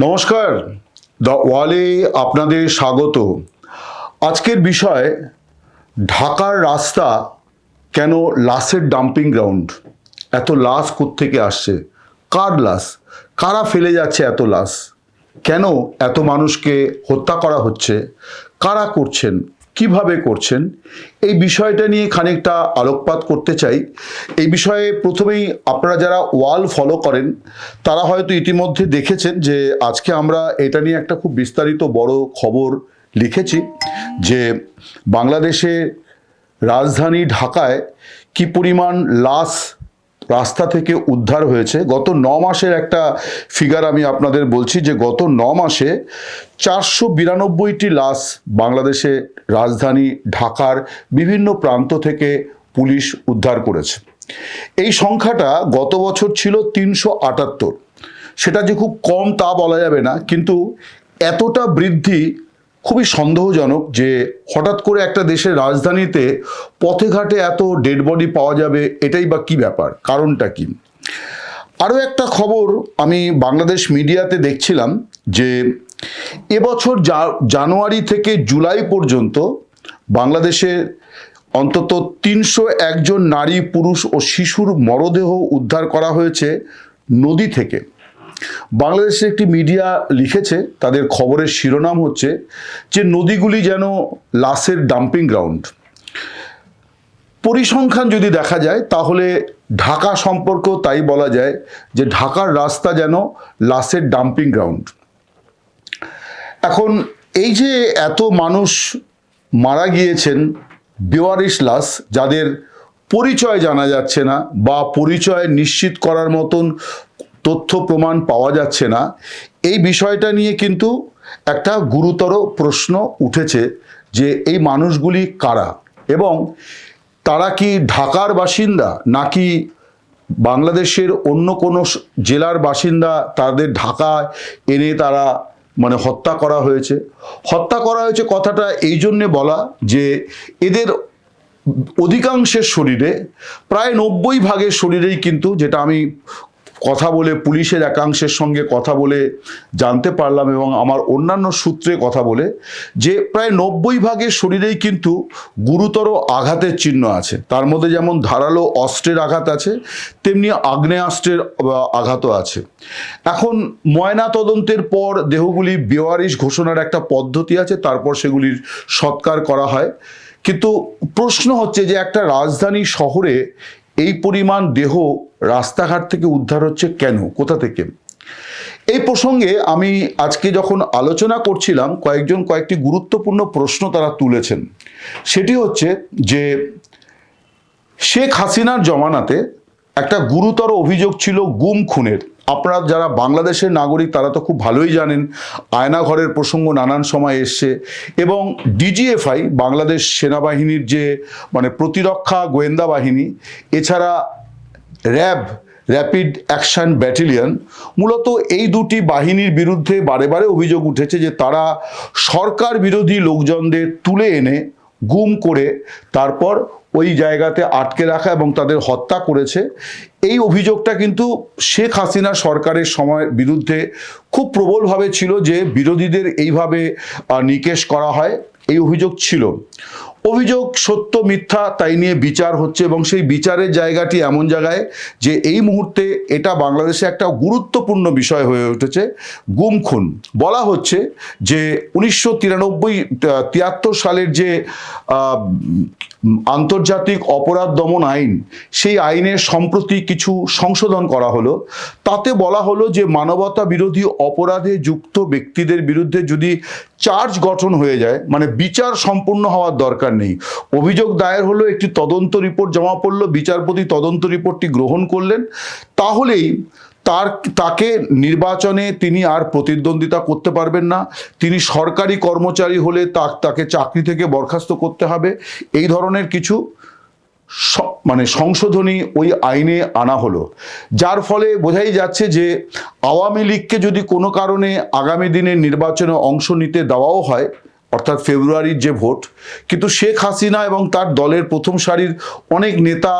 নমস্কার। দ্য ওয়ালে আপনাদের স্বাগত। আজকের বিষয়, ঢাকার রাস্তা কেন লাশের ডাম্পিং গ্রাউন্ড এত লাশ থেকে আসছে? কার লাশ? কারা ফেলে যাচ্ছে এত লাশ? কেন এত মানুষকে হত্যা করা হচ্ছে? কারা করছেন? কীভাবে করছেন? এই বিষয়টা নিয়ে খানিকটা আলোকপাত করতে চাই। এই বিষয়ে প্রথমেই আপনারা যারা ওয়াল ফলো করেন, তারা হয়তো ইতিমধ্যে দেখেছেন যে আজকে আমরা এটা নিয়ে একটা খুব বিস্তারিত বড় খবর লিখেছি যে বাংলাদেশে রাজধানী ঢাকায় কি পরিমাণ লাশ রাস্তা থেকে উদ্ধার হয়েছে। গত ন মাসের একটা ফিগার আমি আপনাদের বলছি যে গত ন মাসে চারশো বিরানব্বইটি লাশ বাংলাদেশে রাজধানী ঢাকার বিভিন্ন প্রান্ত থেকে পুলিশ উদ্ধার করেছে। এই সংখ্যাটা গত বছর ছিল তিনশো আটাত্তর। সেটা যে খুব কম তা বলা যাবে না, কিন্তু এতটা বৃদ্ধি খুবই সন্দেহজনক যে হঠাৎ করে একটা দেশের রাজধানীতে পথে ঘাটে এত ডেড বডি পাওয়া যাবে, এটাই বা কি ব্যাপার, কারণটা কি? আরও একটা খবর আমি বাংলাদেশ মিডিয়াতে দেখছিলাম যে এবছর জানুয়ারি থেকে জুলাই পর্যন্ত বাংলাদেশে অন্তত তিনশো একজন নারী, পুরুষ ও শিশুর মরদেহ উদ্ধার করা হয়েছে নদী থেকে। বাংলাদেশে একটি মিডিয়া লিখেছে, তাদের খবরের শিরোনাম হচ্ছে যে নদীগুলি যেন লাশের ডাম্পিং গ্রাউন্ড। পরিসংখ্যান যদি দেখা যায়, তাহলে ঢাকা সম্পর্কেও তাই বলা যায় যে ঢাকার রাস্তা যেন লাশের ডাম্পিং গ্রাউন্ড। এখন এই যে এত মানুষ মারা গিয়েছেন বেওয়ারিশ লাশ, যাদের পরিচয় জানা যাচ্ছে না বা পরিচয় নিশ্চিত করার মতন তথ্য প্রমাণ পাওয়া যাচ্ছে না, এই বিষয়টা নিয়ে কিন্তু একটা গুরুতর প্রশ্ন উঠেছে যে এই মানুষগুলি কারা এবং তারা কি ঢাকার বাসিন্দা নাকি বাংলাদেশের অন্য কোনো জেলার বাসিন্দা তাদের ঢাকায় এনে তারা মানে হত্যা করা হয়েছে। হত্যা করা হয়েছে কথাটা এই জন্যে বলা যে এদের অধিকাংশের শরীরে, প্রায় নব্বই ভাগের শরীরেই কিন্তু যেটা আমি কথা বলে পুলিশের একাংশের সঙ্গে কথা বলে জানতে পারলাম এবং আমার অন্যান্য সূত্রে কথা বলে যে প্রায় নব্বই ভাগের শরীরেই কিন্তু গুরুতর আঘাতের চিহ্ন আছে। তার মধ্যে যেমন ধারালো অস্ত্রের আঘাত আছে, তেমনি আগ্নেয়াস্ত্রের আঘাতও আছে। এখন ময়না তদন্তের পর দেহগুলি বেওয়ারিশ ঘোষণার একটা পদ্ধতি আছে, তারপর সেগুলির সৎকার করা হয়। কিন্তু প্রশ্ন হচ্ছে যে একটা রাজধানী শহরে এই পরিমাণ দেহ রাস্তাঘাট থেকে উদ্ধার হচ্ছে কেন? কোথা থেকে? এই প্রসঙ্গে আমি আজকে যখন আলোচনা করছিলাম, কয়েকজন কয়েকটি গুরুত্বপূর্ণ প্রশ্ন তারা তুলেছেন। সেটি হচ্ছে যে, শেখ হাসিনার জমানাতে একটা গুরুতর অভিযোগ ছিল গুম খুনের। আপনারা যারা বাংলাদেশের নাগরিক, তারা তো খুব ভালোই জানেন আয়নাঘরের প্রসঙ্গ নানান সময় এসছে এবং ডিজিএফআই বাংলাদেশ সেনাবাহিনীর যে মানে প্রতিরক্ষা গোয়েন্দা বাহিনী, এছাড়া র্যাব, র্যাপিড অ্যাকশন ব্যাটালিয়ন, মূলত এই দুটি বাহিনীর বিরুদ্ধে বারে বারে অভিযোগ উঠেছে যে তারা সরকার বিরোধী লোকজনদের তুলে এনে গুম করে, তারপর ওই জায়গাতে আটকে রাখা এবং তাদের হত্যা করেছে। এই অভিযোগটা কিন্তু শেখ হাসিনা সরকারের সময়ের বিরুদ্ধে খুব প্রবলভাবে ছিল যে বিরোধীদের এইভাবে নিকেশ করা হয়। এই অভিযোগ ছিল। অভিযোগ সত্য, মিথ্যা তাই নিয়ে বিচার হচ্ছে এবং সেই বিচারের জায়গাটি এমন জায়গায় যে এই মুহূর্তে এটা বাংলাদেশে একটা গুরুত্বপূর্ণ বিষয় হয়ে উঠেছে, গুম খুন। বলা হচ্ছে যে উনিশশো তিরানব্বই তিয়াত্তর সালের যে আন্তর্জাতিক অপরাধ দমন আইন, সেই আইনের সম্প্রতি কিছু সংশোধন করা হলো। তাতে বলা হলো যে মানবতা বিরোধী অপরাধে যুক্ত ব্যক্তিদের বিরুদ্ধে যদি চার্জ গঠন হয়ে যায় মানে বিচার সম্পূর্ণ হওয়ার দরকার নেই। অভিযোগ দায়ের হলো, একটি তদন্ত রিপোর্ট জমা পড়ল, বিচারপতি তদন্ত রিপোর্টটি গ্রহণ করলেন। তাহলেই তার, তাকে নির্বাচনে তিনি আর প্রতিদ্বন্দ্বিতা করতে পারবেন না। তিনি সরকারি কর্মচারী হলে তাকে চাকরি থেকে বরখাস্ত করতে হবে। এই ধরনের কিছু মানে সংশোধনী ওই আইনে আনা হলো। যার ফলে বোঝাই যাচ্ছে যে, আওয়ামী লীগকে যদি কোনো কারণে আগামী দিনের নির্বাচনে অংশ নিতে দেওয়াও হয় অর্থাৎ ফেব্রুয়ারির যে ভোট, কিন্তু শেখ হাসিনা এবং তার দলের প্রথম সারির অনেক নেতা,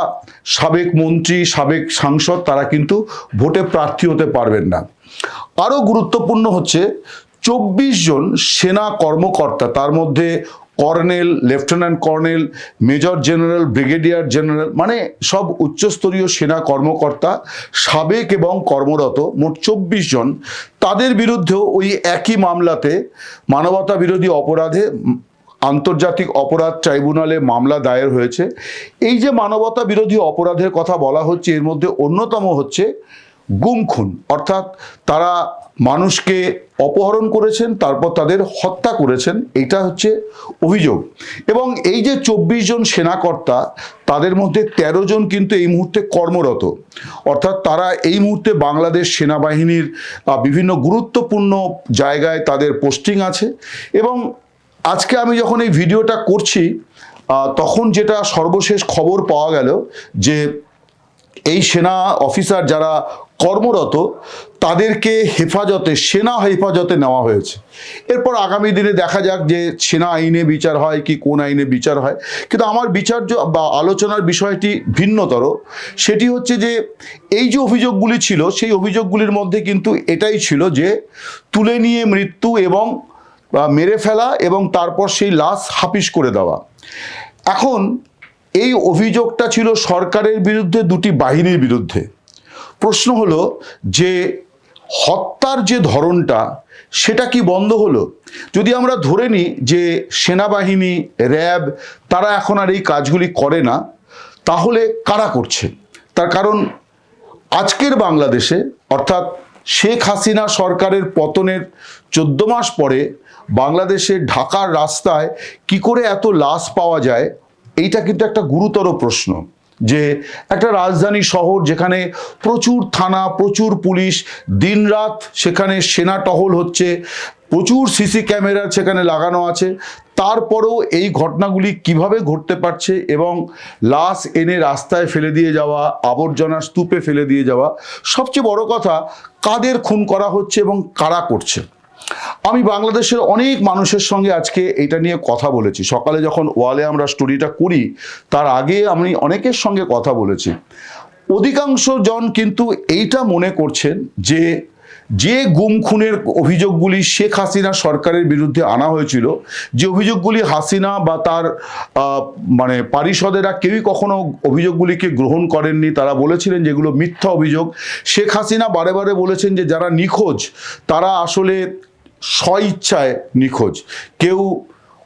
সাবেক মন্ত্রী, সাবেক সাংসদ, তারা কিন্তু ভোটে প্রার্থী হতে পারবেন না। আরও গুরুত্বপূর্ণ হচ্ছে, চব্বিশ জন সেনা কর্মকর্তা, তার মধ্যে colonel, lieutenant colonel, major general, brigadier general মানে সব উচ্চস্তরীয় সেনা কর্মকর্তা, সাবেক এবং কর্মরত মোট চব্বিশ জন। তাদের বিরুদ্ধেও ওই একই মামলাতে মানবতা বিরোধী অপরাধে আন্তর্জাতিক অপরাধ ট্রাইব্যুনালে মামলা দায়ের হয়েছে। এই যে মানবতা বিরোধী অপরাধের কথা বলা হচ্ছে, এর মধ্যে অন্যতম হচ্ছে গুম খুন অর্থাৎ তারা মানুষকে অপহরণ করেছেন, তারপর তাদের হত্যা করেছেন, এটা হচ্ছে অভিযোগ। এবং এই যে চব্বিশ জন সেনাকর্তা, তাদের মধ্যে ১৩ জন কিন্তু এই মুহূর্তে কর্মরত। অর্থাৎ তারা এই মুহূর্তে বাংলাদেশ সেনাবাহিনীর বিভিন্ন গুরুত্বপূর্ণ জায়গায় তাদের পোস্টিং আছে। এবং আজকে আমি যখন এই ভিডিওটা করছি তখন যেটা সর্বশেষ খবর পাওয়া গেল যে এই সেনা অফিসার যারা কর্মরত, তাদেরকে হেফাজতে, সেনা হেফাজতে নেওয়া হয়েছে। এরপর আগামী দিনে দেখা যাক যে সেনা আইনে বিচার হয় কি কোন আইনে বিচার হয়। কিন্তু আমার বিচার্য বা আলোচনার বিষয়টি ভিন্নতর। সেটি হচ্ছে যে, এই যে অভিযোগগুলি ছিল, সেই অভিযোগগুলির মধ্যে কিন্তু এটাই ছিল যে, তুলে নিয়ে মৃত্যু এবং মেরে ফেলা এবং তারপর সেই লাশ হাপিস করে দেওয়া। এখন, এই অভিযোগটা ছিল সরকারের বিরুদ্ধে, দুটি বাহিনীর বিরুদ্ধে। প্রশ্ন হলো যে হত্যার যে ধরনটা, সেটা কি বন্ধ হলো? যদি আমরা ধরে নিই যে সেনাবাহিনী, র্যাব, তারা এখন আর এই কাজগুলি করে না, তাহলে কারা করছে? তার কারণ আজকের বাংলাদেশে, অর্থাৎ শেখ হাসিনা সরকারের পতনের চোদ্দ মাস পরে বাংলাদেশে ঢাকার রাস্তায় কি করে এত লাশ পাওয়া যায়, এইটা কিন্তু একটা গুরুতর প্রশ্ন। যে একটা রাজধানী শহর যেখানে প্রচুর থানা, প্রচুর পুলিশ, দিনরাত সেখানে সেনা টহল হচ্ছে, প্রচুর সিসি ক্যামেরা সেখানে লাগানো আছে। তারপরেও এই ঘটনাগুলি কীভাবে ঘটতে পারছে এবং লাশ এনে রাস্তায় ফেলে দিয়ে যাওয়া, আবর্জনা স্তূপে ফেলে দিয়ে যাওয়া, সবচেয়ে বড় কথা কাদের খুন করা হচ্ছে এবং কারা করছে? আমি বাংলাদেশের অনেক মানুষের সঙ্গে আজকে এটা নিয়ে কথা বলেছি। সকালে যখন ওয়ালে আমরা স্টোরিটা করি, তার আগে আমি অনেকের সঙ্গে কথা বলেছি। অধিকাংশ জন কিন্তু এইটা মনে করছেন যে যে গুম খুনের অভিযোগগুলি শেখ হাসিনা সরকারের বিরুদ্ধে আনা হয়েছিল, যে অভিযোগগুলি হাসিনা বা তার মানে পারিষদেরা কেউই কখনো অভিযোগগুলিকে গ্রহণ করেননি। তারা বলেছিলেন যেগুলো মিথ্যা অভিযোগ। শেখ হাসিনা বারে বারে বলেছেন যে, যারা নিখোঁজ, তারা আসলে স্বইচ্ছায় নিখোঁজ। কেউ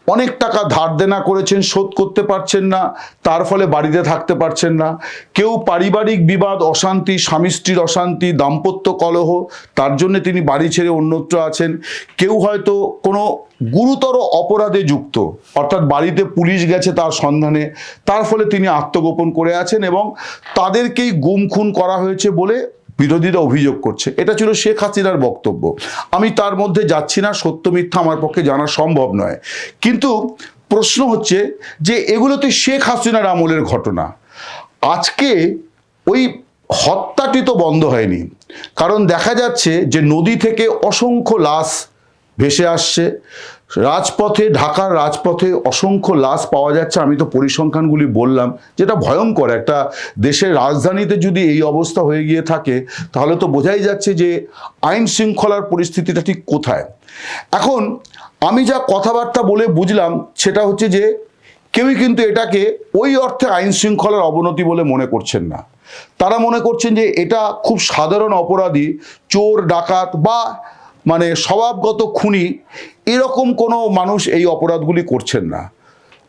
অনেক টাকা ধার দেনা করেছেন, শোধ করতে পারছেন না, তার ফলে বাড়িতে থাকতে পারছেন না। কেউ পারিবারিক বিবাদ, অশান্তি, স্বামী স্ত্রীর অশান্তি, দাম্পত্য কলহ, তার জন্য তিনি বাড়ি ছেড়ে অন্যত্র আছেন। কেউ হয়তো কোনো গুরুতর অপরাধে যুক্ত, অর্থাৎ বাড়িতে পুলিশ গেছে তার সন্ধানে, তার ফলে তিনি আত্মগোপন করে আছেন এবং তাদেরকেই গুম খুন করা হয়েছে বলে বিরোধীরা অভিযোগ করছে। এটা ছিল শেখ হাসিনার বক্তব্য। আমি তার মধ্যে যাচ্ছি না, সত্য মিথ্যা আমার পক্ষে জানা সম্ভব নয়। কিন্তু প্রশ্ন হচ্ছে যে এগুলো তো শেখ হাসিনার আমলের ঘটনা। আজকে ওই হত্যাটি তো বন্ধ হয়নি। কারণ দেখা যাচ্ছে যে নদী থেকে অসংখ্য লাশ ভেসে আসছে। রাজপথে, ঢাকার রাজপথে অসংখ্য লাশ পাওয়া যাচ্ছে। আমি তো পরিসংখ্যানগুলি বললাম, যেটা ভয়ঙ্কর। একটা দেশের রাজধানীতে যদি এই অবস্থা হয়ে গিয়ে থাকে, তাহলে তো বোঝাই যাচ্ছে যে আইন শৃঙ্খলার পরিস্থিতিটা ঠিক কোথায়। এখন আমি যা কথাবার্তা বলে বুঝলাম, সেটা হচ্ছে যে কেউই কিন্তু এটাকে ওই অর্থে আইন শৃঙ্খলার অবনতি বলে মনে করছেন না। তারা মনে করছেন যে এটা খুব সাধারণ অপরাধী, চোর, ডাকাত বা মানে স্বভাবগত খুনি, এরকম কোনো মানুষ এই অপরাধগুলি করছেন না।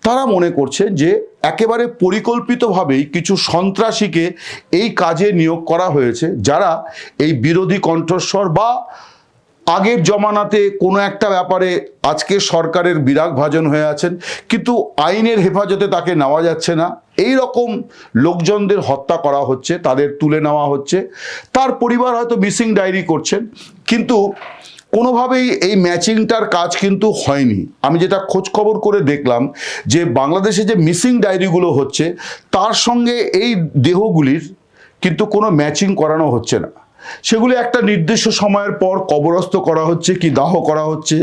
তারা মনে করছে যে একেবারে পরিকল্পিতভাবেই কিছু সন্ত্রাসীকে এই কাজে নিয়োগ করা হয়েছে, যারা এই বিরোধী কণ্ঠস্বর বা আগের জমানাতে কোনো একটা ব্যাপারে আজকে সরকারের বিরাগ ভাজন হয়ে আছেন, কিন্তু আইনের হেফাজতে তাকে নেওয়া যাচ্ছে না। এই রকম লোকজনদের হত্যা করা হচ্ছে, তাদের তুলে নেওয়া হচ্ছে। তার পরিবার হয়তো মিসিং ডায়েরি করছেন, কিন্তু কোনোভাবেই এই ম্যাচিংটার কাজ কিন্তু হয়নি। আমি যেটা খোঁজ খবর করে দেখলাম যে বাংলাদেশে যে মিসিং ডায়েরিগুলো হচ্ছে, তার সঙ্গে এই দেহগুলির কিন্তু কোনো ম্যাচিং করানো হচ্ছে না। সেগুলি একটা নির্দিষ্ট সময়ের পর কবরস্থ করা হচ্ছে কি দাহ করা হচ্ছে।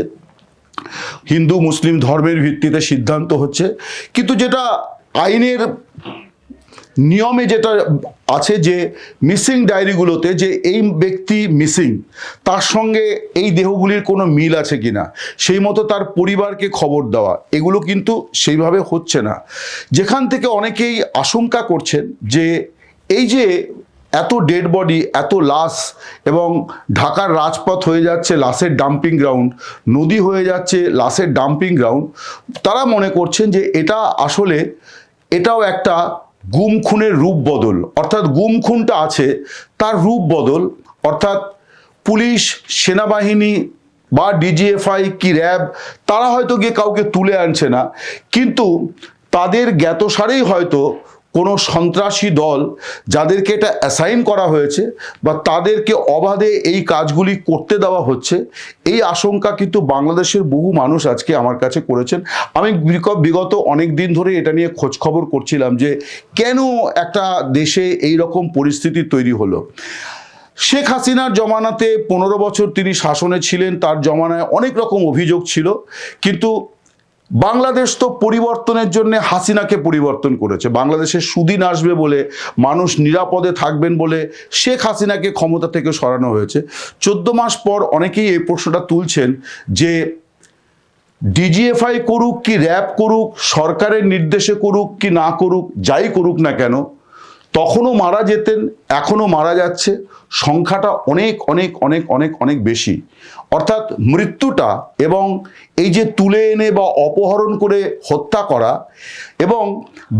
হিন্দু, মুসলিম ধর্মের ভিত্তিতে সিদ্ধান্ত হচ্ছে। কিন্তু যেটা আইনের নিয়মে যেটা আছে যে মিসিং ডায়েরিগুলোতে যে এই ব্যক্তি মিসিং, তার সঙ্গে এই দেহগুলির কোনো মিল আছে কিনা সেই মতো তার পরিবারকে খবর দেওয়া, এগুলো কিন্তু সেইভাবে হচ্ছে না। যেখান থেকে অনেকেই আশঙ্কা করছেন যে এই যে এত ডেড বডি এত লাশ এবং ঢাকার রাজপথ হয়ে যাচ্ছে লাশের ডাম্পিং গ্রাউন্ড নদী হয়ে যাচ্ছে লাশের ডাম্পিং গ্রাউন্ড তারা মনে করছেন যে এটা আসলে, এটাও একটা গুম খুনের রূপ বদল। অর্থাৎ গুম খুনটা আছে, তার রূপ বদল। অর্থাৎ পুলিশ, সেনাবাহিনী বা ডিজিএফআই কি র্যাব, তারা হয়তো গিয়ে কাউকে তুলে আনছে না। কিন্তু তাদের জ্ঞাতসারেই হয়তো কোনো সন্ত্রাসী দল যাদেরকে এটা অ্যাসাইন করা হয়েছে বা তাদেরকে অবাধে এই কাজগুলি করতে দেওয়া হচ্ছে, এই আশঙ্কা কিন্তু বাংলাদেশের বহু মানুষ আজকে আমার কাছে করেছেন। আমি বিগ- বিগত অনেক দিন ধরে এটা নিয়ে খোঁজ খবর করছিলাম যে কেন একটা দেশে এই রকম পরিস্থিতি তৈরি হলো। শেখ হাসিনার জমানাতে পনেরো বছর তিনি শাসনে ছিলেন, তার জমানায় অনেক রকম অভিযোগ ছিল, কিন্তু বাংলাদেশ তো পরিবর্তনের জন্য হাসিনাকে পরিবর্তন করেছে। বাংলাদেশে সুদিন আসবে বলে, মানুষ নিরাপদে থাকবেন বলে শেখ হাসিনাকে ক্ষমতা থেকে সরানো হয়েছে। চোদ্দ মাস পর অনেকেই এই প্রশ্নটা তুলছেন যে, ডিজিএফআই করুক কি র্যাব করুক, সরকারের নির্দেশে করুক কি না করুক, যাই করুক না কেন তখনও মারা যেতেন, এখনও মারা যাচ্ছে। সংখ্যাটা অনেক অনেক অনেক অনেক অনেক বেশি। অর্থাৎ মৃত্যুটা এবং এই যে তুলে এনে বা অপহরণ করে হত্যা করা এবং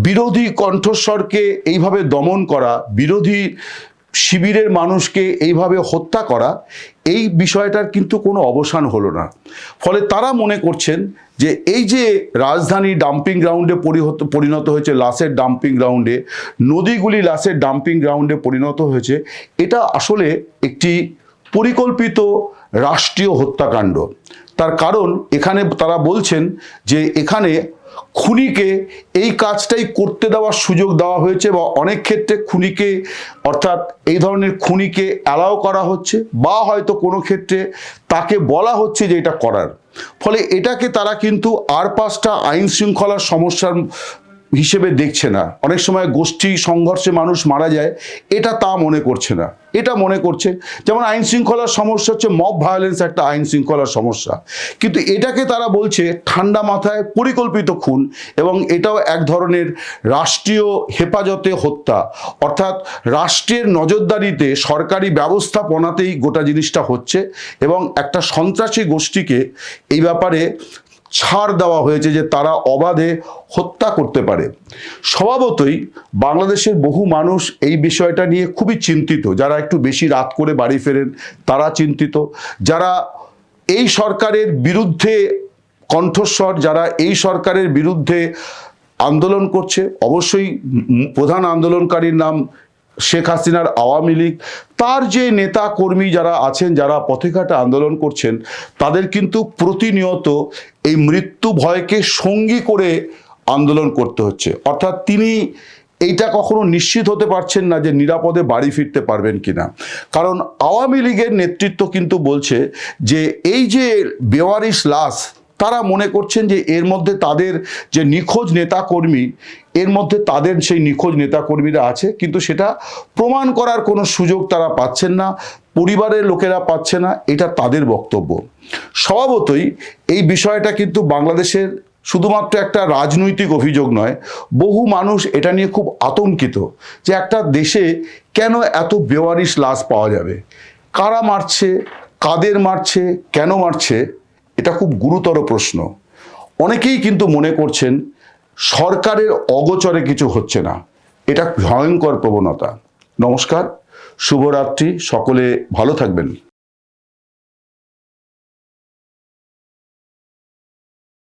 বিরোধী কণ্ঠস্বরকে এইভাবে দমন করা, বিরোধী শিবিরের মানুষকে এইভাবে হত্যা করা, এই বিষয়টার কিন্তু কোনো অবসান হলো না। ফলে তারা মনে করছেন যে এই যে রাজধানী ডাম্পিং গ্রাউন্ডে পরিহত, পরিণত হয়েছে, লাশের ডাম্পিং গ্রাউন্ডে নদীগুলি লাশের ডাম্পিং গ্রাউন্ডে পরিণত হয়েছে, এটা আসলে একটি পরিকল্পিত রাষ্ট্রীয় হত্যাকাণ্ড। তার কারণ এখানে তারা বলছেন যে এখানে খুনিকে এই কাজটাই করতে দেওয়ার সুযোগ দেওয়া হয়েছে বা অনেক ক্ষেত্রে খুনিকে, অর্থাৎ এই ধরনের খুনিকে অ্যালাও করা হচ্ছে বা হয়তো কোনো ক্ষেত্রে তাকে বলা হচ্ছে যে এটা করার। ফলে এটাকে তারা কিন্তু আর পাঁচটা আইন শৃঙ্খলার সমস্যার হিসেবে দেখছে না। অনেক সময় গোষ্ঠী, সংঘর্ষে মানুষ মারা যায়, এটা তা মনে করছে না। এটা মনে করছে, যেমন আইন শৃঙ্খলার সমস্যা হচ্ছে মব ভায়োলেন্স একটা আইন শৃঙ্খলার সমস্যা। কিন্তু এটাকে তারা বলছে ঠান্ডা মাথায় পরিকল্পিত খুন এবং এটাও এক ধরনের রাষ্ট্রীয় হেফাজতে হত্যা। অর্থাৎ রাষ্ট্রের নজরদারিতে সরকারি ব্যবস্থাপনাতেই গোটা জিনিসটা হচ্ছে এবং একটা সন্ত্রাসী গোষ্ঠীকে এই ব্যাপারে ছাড় দেওয়া হয়েছে যে তারা অবাধে হত্যা করতে পারে। স্বভাবতই বাংলাদেশের বহু মানুষ এই বিষয়টা নিয়ে খুবই চিন্তিত। যারা একটু বেশি রাত করে বাড়ি ফেরেন, তারা চিন্তিত। যারা এই সরকারের বিরুদ্ধে কণ্ঠস্বর, যারা এই সরকারের বিরুদ্ধে আন্দোলন করছে, অবশ্যই প্রধান আন্দোলনকারীর নাম শেখ হাসিনার আওয়ামী লীগ, তার যে নেতা কর্মী যারা আছেন, যারা পথেঘাটে আন্দোলন করছেন, তাদের কিন্তু প্রতিনিয়ত এই মৃত্যু ভয়কে সঙ্গী করে আন্দোলন করতে হচ্ছে। অর্থাৎ তিনি এইটা কখনো নিশ্চিত হতে পারছেন না যে নিরাপদে বাড়ি ফিরতে পারবেন কিনা। কারণ আওয়ামী লীগের নেতৃত্ব কিন্তু বলছে যে, এই যে বেওয়ারিশ লাশ তারা মনে করছেন যে এর মধ্যে তাদের যে নিখোঁজ নেতাকর্মী, এর মধ্যে তাদের সেই নিখোঁজ নেতাকর্মীরা আছে, কিন্তু সেটা প্রমাণ করার কোনো সুযোগ তারা পাচ্ছেন না, পরিবারের লোকেরা পাচ্ছে না, এটা তাদের বক্তব্য। স্বভাবতই এই বিষয়টা কিন্তু বাংলাদেশের শুধুমাত্র একটা রাজনৈতিক অভিযোগ নয়, বহু মানুষ এটা নিয়ে খুব আতঙ্কিত যে একটা দেশে কেন এত বেওয়ারিশ লাশ পাওয়া যাবে? কারা মারছে? কাদের মারছে? কেন মারছে? এটা খুব গুরুতর প্রশ্ন। অনেকেই কিন্তু মনে করছেন সরকারের অগোচরে কিছু হচ্ছে না। এটা ভয়ঙ্কর প্রবণতা। নমস্কার, শুভরাত্রি, সকলে ভালো থাকবেন।